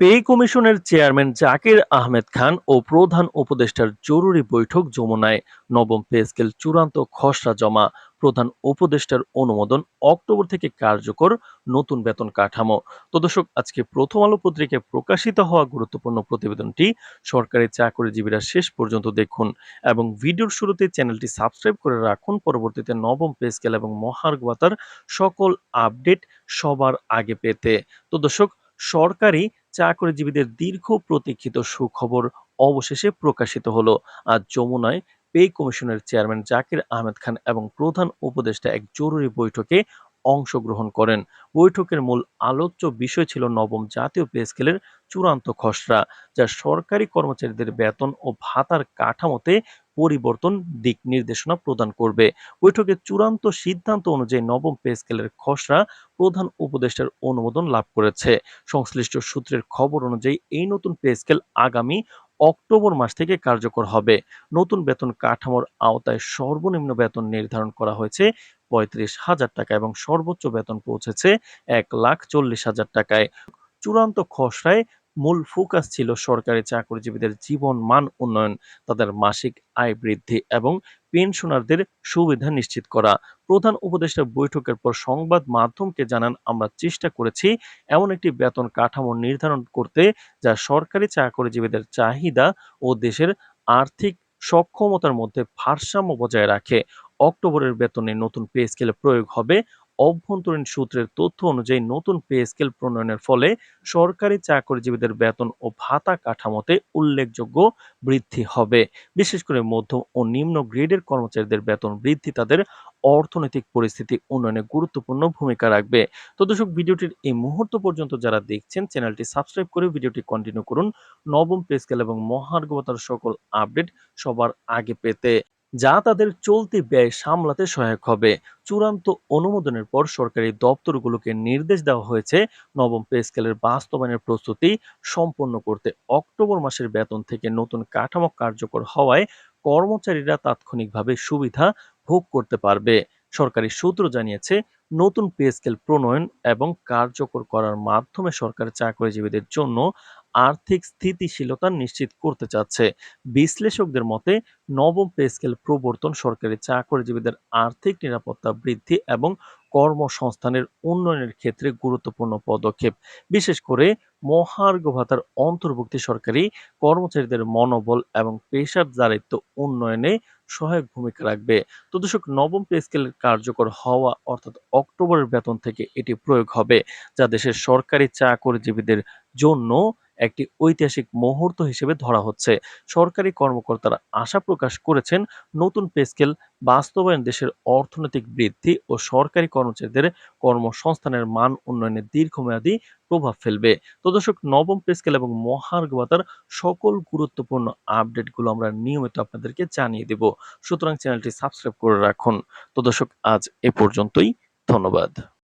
Pay কমিশনের chairman Zakir Ahmed Khan ও প্রধান উপদেষ্টার জরুরি বৈঠক যমুনায়। নবম পে স্কেল চূড়ান্ত খসড়া জমা। প্রধান উপদেষ্টার অনুমোদন অক্টোবর থেকে কার্যকর নতুন বেতন কাঠামো। তো দর্শক, আজকে প্রথম আলো পত্রিকায় প্রকাশিত হওয়া গুরুত্বপূর্ণ প্রতিবেদনটি সরকারি চাকরিজীবীরা শেষ পর্যন্ত দেখুন এবং ভিডিওর শুরুতে চ্যানেলটি সাবস্ক্রাইব করে রাখুন। পরবর্তীতে নবম পে স্কেল এবং মহার্ঘ ভাতার সকল আপডেট সবার আগে পেতে। তো দর্শক, সরকারি চাকরিজীবীদের দীর্ঘ প্রতীক্ষিত সুখবর অবশেষে প্রকাশিত হলো। আজ যমুনায় পে কমিশনের চেয়ারম্যান জাকির আহমেদ খান এবং প্রধান উপদেষ্টা এক জরুরি বৈঠকে অংশগ্রহণ করেন। বৈঠকের মূল আলোচ্য বিষয় ছিল নবম জাতীয় পে স্কেলের চূড়ান্ত খসড়া, যা সরকারি কর্মচারীদের বেতন ও ভাতার কাঠামোতে পরিবর্তন দিক নির্দেশনা প্রদান করবে। বৈঠকে চূড়ান্ত সিদ্ধান্ত অনুযায়ী নবম পে স্কেলের খসড়া প্রধান উপদেষ্টার অনুমোদন লাভ করেছে। সংশ্লিষ্ট সূত্রের খবর অনুযায়ী এই নতুন পে স্কেল আগামী অক্টোবর মাস থেকে কার্যকর হবে। নতুন বেতন কাঠামোর আওতায় সর্বনিম্ন বেতন নির্ধারণ করা হয়েছে পঁয়ত্রিশ হাজার টাকা এবং সর্বোচ্চ বেতন পৌঁছেছে এক লাখ চল্লিশ হাজার টাকায়। চূড়ান্ত খসড়ায় মূল ফোকাস ছিল সরকারি চাকরিজীবীদের জীবন মান উন্নয়ন, তাদের মাসিক আয় বৃদ্ধি এবং পেনশনারদের সুবিধা নিশ্চিত করা। প্রধান উপদেষ্টা বৈঠকের পর সংবাদ মাধ্যমকে জানান, আমরা চেষ্টা করেছি এমন একটি বেতন কাঠামো নির্ধারণ করতে যা সরকারি চাকরিজীবীদের চাহিদা ও দেশের আর্থিক সক্ষমতার মধ্যে ভারসাম্য বজায় রাখে। অক্টোবরের বেতনে নতুন পে স্কেলে প্রয়োগ হবে অভ্যন্তরীণ সূত্রের তথ্য অনুযায়ী নতুন পে স্কেল প্রণয়নের ফলে সরকারি চাকরিজীবীদের বেতন ও ভাতা কাঠামোতে উল্লেখযোগ্য বৃদ্ধি হবে। বিশেষ করে মধ্যম ও নিম্ন গ্রেডের কর্মচারীদের বেতন বৃদ্ধি তাদের অর্থনৈতিক পরিস্থিতি উন্নয়নে গুরুত্বপূর্ণ ভূমিকা রাখবে। তো দর্শক, ভিডিওটির এই মুহূর্ত পর্যন্ত যারা দেখছেন, চ্যানেলটি সাবস্ক্রাইব করে ভিডিওটি কন্টিনিউ করুন। নবম পে স্কেল এবং মহার্ঘবতার সকল আপডেট সবার আগে পেতে। যা তাদের চলতি ব্যয় সামলাতে সহায়ক হবে। চূড়ান্ত অনুমোদনের পর সরকারি দপ্তরগুলোকে নির্দেশ দেওয়া হয়েছে নবম পে স্কেলের বাস্তবায়নের প্রস্তুতি সম্পন্ন করতে। অক্টোবর মাসের বেতন থেকে নতুন কাঠামো কার্যকর হওয়ায় কর্মচারীরা তাৎক্ষণিকভাবে সুবিধা ভোগ করতে পারবে। সরকারি সূত্র জানিয়েছে, নতুন পে স্কেল প্রণয়ন এবং কার্যকর করার মাধ্যমে সরকারি চাকরিজীবীদের জন্য আর্থিক স্থিতিশীলতা নিশ্চিত করতে চাচ্ছে। বিশ্লেষকদের মতে, নবম পে স্কেল প্রবর্তন সরকারি চাকরিজীবীদের আর্থিক নিরাপত্তা বৃদ্ধি এবং কর্মসংস্থানের উন্নয়নের ক্ষেত্রে গুরুত্বপূর্ণ পদক্ষেপ। বিশেষ করে, মহার্ঘ ভাতার অন্তর্ভুক্তি সরকারি কর্মচারীদের মনোবল এবং পেশাদারিত্ব উন্নয়নে সহায়ক ভূমিকা রাখবে। তো দর্শক, নবম পে স্কেলের কার্যকর হওয়া অর্থাৎ অক্টোবরের বেতন থেকে এটি প্রয়োগ হবে, যা দেশের সরকারি চাকরিজীবীদের জন্য একটি ঐতিহাসিক মুহূর্ত হিসেবে ধরা হচ্ছে। সরকারি কর্মকর্তারা আশা প্রকাশ করেছেন, নতুন পে স্কেল বাস্তবায়ন দেশের অর্থনৈতিক বৃদ্ধি ও সরকারি কর্মচারীদের কর্মসংস্থানের মান উন্নয়নে দীর্ঘমেয়াদী প্রভাব ফেলবে। তো দর্শক, নবম পে স্কেল এবং মহার্ঘ ভাতার সকল গুরুত্বপূর্ণ আপডেটগুলো আমরা নিয়মিত আপনাদেরকে জানিয়ে দেব। সুতরাং চ্যানেলটি সাবস্ক্রাইব করে রাখুন। তো দর্শক, আজ এ পর্যন্তই। ধন্যবাদ।